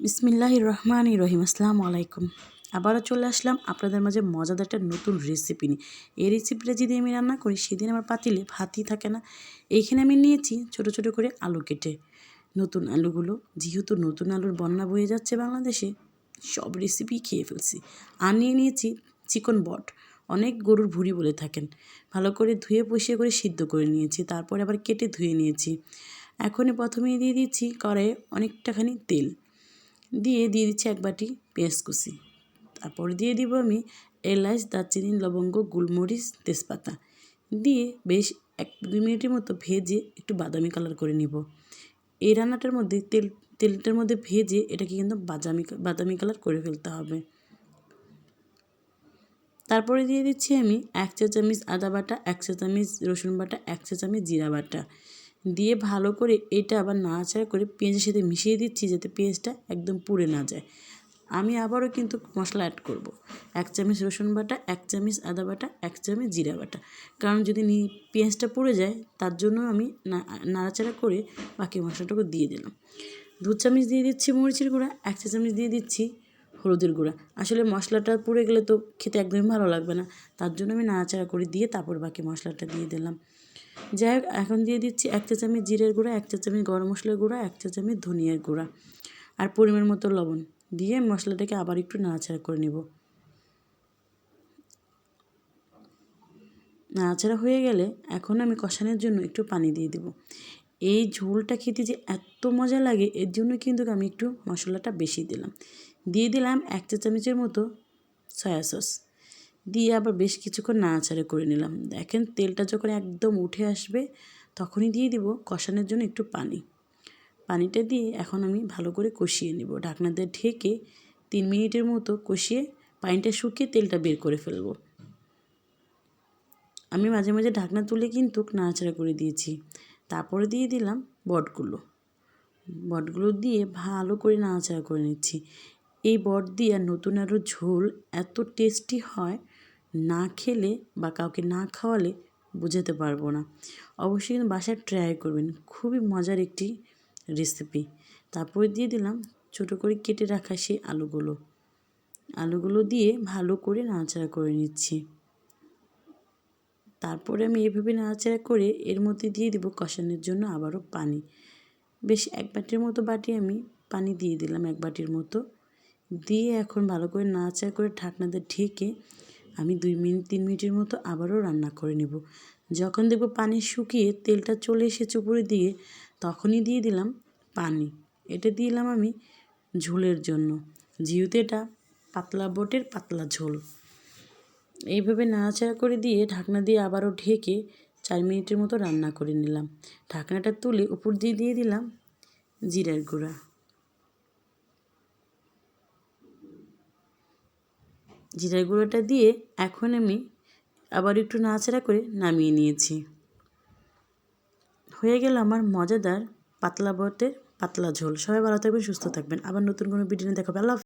বিসমিল্লাহ রহমান রহিম আসসালামু আলাইকুম। আবারও চলে আসলাম আপনাদের মাঝে মজাদার একটা নতুন রেসিপি নিয়ে। এই রেসিপিটা যদি আমি রান্না করি, সেদিন আমার পাতিলে ভাতই থাকে না। এইখানে আমি নিয়েছি ছোট ছোট করে আলু কেটে। নতুন আলুগুলো, যেহেতু নতুন আলুর বন্যা বয়ে যাচ্ছে বাংলাদেশে, সব রেসিপি খেয়ে ফেলছি। আর নিয়ে নিয়েছি চিকন বট। অনেক গরুর ভুড়ি বলে থাকেন। ভালো করে ধুয়ে পুষিয়ে করে সিদ্ধ করে নিয়েছি। তারপরে আবার কেটে ধুয়ে নিয়েছি। এখনই প্রথমেই দিয়ে দিচ্ছি কড়াইয়ে অনেকটাখানি তেল। দিয়ে দিয়ে দিচ্ছি এক বাটি পেঁয়াজ কুচি। তারপরে দিয়ে দিব আমি এলাচ, দারচিনি, লবঙ্গ, গোলমরিচ, তেজপাতা। দিয়ে বেশ এক দুই মিনিটের মতো ভেজে একটু বাদামি কালার করে নিব। এই রান্নাটার মধ্যে তেল, তেলটার মধ্যে ভেজে এটাকে কিন্তু বাদামি বাদামি কালার করে ফেলতে হবে। তারপরে দিয়ে দিচ্ছি আমি এক চা চামচ আদা বাটা, এক চা চামচ রসুন বাটা, এক চা চামচ জিরা বাটা। দিয়ে ভালো করে এটা আবার নাড়াচাড়া করে পেঁয়াজের সাথে মিশিয়ে দিচ্ছি যাতে পেঁয়াজটা একদম পুড়ে না যায়। আমি আবারও কিন্তু মশলা অ্যাড করব। এক চামচ রসুন বাটা, এক চামচ আদা বাটা, এক চামচ জিরা বাটা। কারণ যদি নি পেঁয়াজটা পুড়ে যায়, তার জন্য আমি না, নাড়াচাড়া করে বাকি মশলাটাকে দিয়ে দিলাম। দু চামচ দিয়ে দিচ্ছি মরিচের গুঁড়া, এক চা চামচ দিয়ে দিচ্ছি হলুদের গুঁড়া। আসলে মশলাটা পুড়ে গেলে তো খেতে একদমই ভালো লাগবে না। তার জন্য আমি নাড়াচাড়া করে দিয়ে তারপর বাকি মশলাটা দিয়ে দিলাম। যাই হোক, এখন দিয়ে দিচ্ছি এক চা চামচ জিরের গুঁড়া, এক চা চামচ গরম মশলার গুঁড়া, এক চা চামচ ধনিয়ার গুঁড়া আর পরিমাণ মতো লবণ দিয়ে মশলাটাকে আবার একটু নাড়াচাড়া করে নেব। নাড়াচাড়া হয়ে গেলে এখন আমি কষানোর জন্য একটু পানি দিয়ে দেব। এই ঝোলটা খেতে যে এত মজা লাগে, এর জন্য কিন্তু আমি একটু মশলাটা বেশি দিলাম। দিয়ে দিলাম এক চা চামচের মতো সয়া সস। দিয়ে আবার বেশ কিছুক্ষণ নাড়াচাড়া করে নিলাম। দেখেন তেলটা যখন একদম উঠে আসবে, তখনই দিয়ে দিব কষানোর জন্য একটু পানি। পানিটা দিয়ে এখন আমি ভালো করে কষিয়ে নেব। ঢাকনা দিয়ে ঢেকে তিন মিনিটের মতো কষিয়ে পানিটা শুকিয়ে তেলটা বের করে ফেলব। আমি মাঝে মাঝে ঢাকনা তুলে কিন্তু নাড়াচাড়া করে দিয়েছি। তারপরে দিয়ে দিলাম বটগুলো। বটগুলো দিয়ে ভালো করে নাড়াচাড়া করে নিচ্ছি। এই বট দিয়ে নতুন আরও ঝোল এত টেস্টি হয় না খেলে বা কাউকে না খাওয়ালে বোঝাতে পারব না। অবশ্যই কিন্তু বাসায় ট্রাই করবেন। খুবই মজার একটি রেসিপি তারপরে দিয়ে দিলাম ছোটো করে কেটে রাখা সেই আলুগুলো। আলুগুলো দিয়ে ভালো করে নাড়াচাড়া করে নিচ্ছি। তারপরে আমি এভাবে নাড়াচাড়া করে এর মধ্যে দিয়ে দিব কষানোর জন্য আবারও পানি। বেশ এক বাটির মতো বাটি আমি পানি দিয়ে দিলাম এক বাটির মতো। দিয়ে এখন ভালো করে নাড়াচাড়া করে ঢাকনাতে ঢেকে আমি দুই মিনিট, তিন মিনিটের মতো আবারও রান্না করে নেব। যখন দেখব পানি শুকিয়ে তেলটা চলে এসেছে উপরে দিয়ে তখনই দিয়ে দিলাম পানি। এটা দিলাম আমি ঝোলের জন্য। যেহেতু এটা পাতলা বটের পাতলা ঝোল। এইভাবে নাড়াচাড়া করে দিয়ে ঢাকনা দিয়ে আবারও ঢেকে চার মিনিটের মতো রান্না করে নিলাম। ঢাকনাটা তুলে উপর দিয়ে দিয়ে দিলাম জিরার গুঁড়া। জিরার গুঁড়োটা দিয়ে এখন আমি আবার একটু নাড়াচাড়া করে নামিয়ে নিয়েছি। হয়ে গেল আমার মজাদার পাতলা বটে পাতলা ঝোল। সবাই ভালো থাকবেন, সুস্থ থাকবেন। আবার নতুন কোনো ভিডিও দেখাবে। আল্লাহ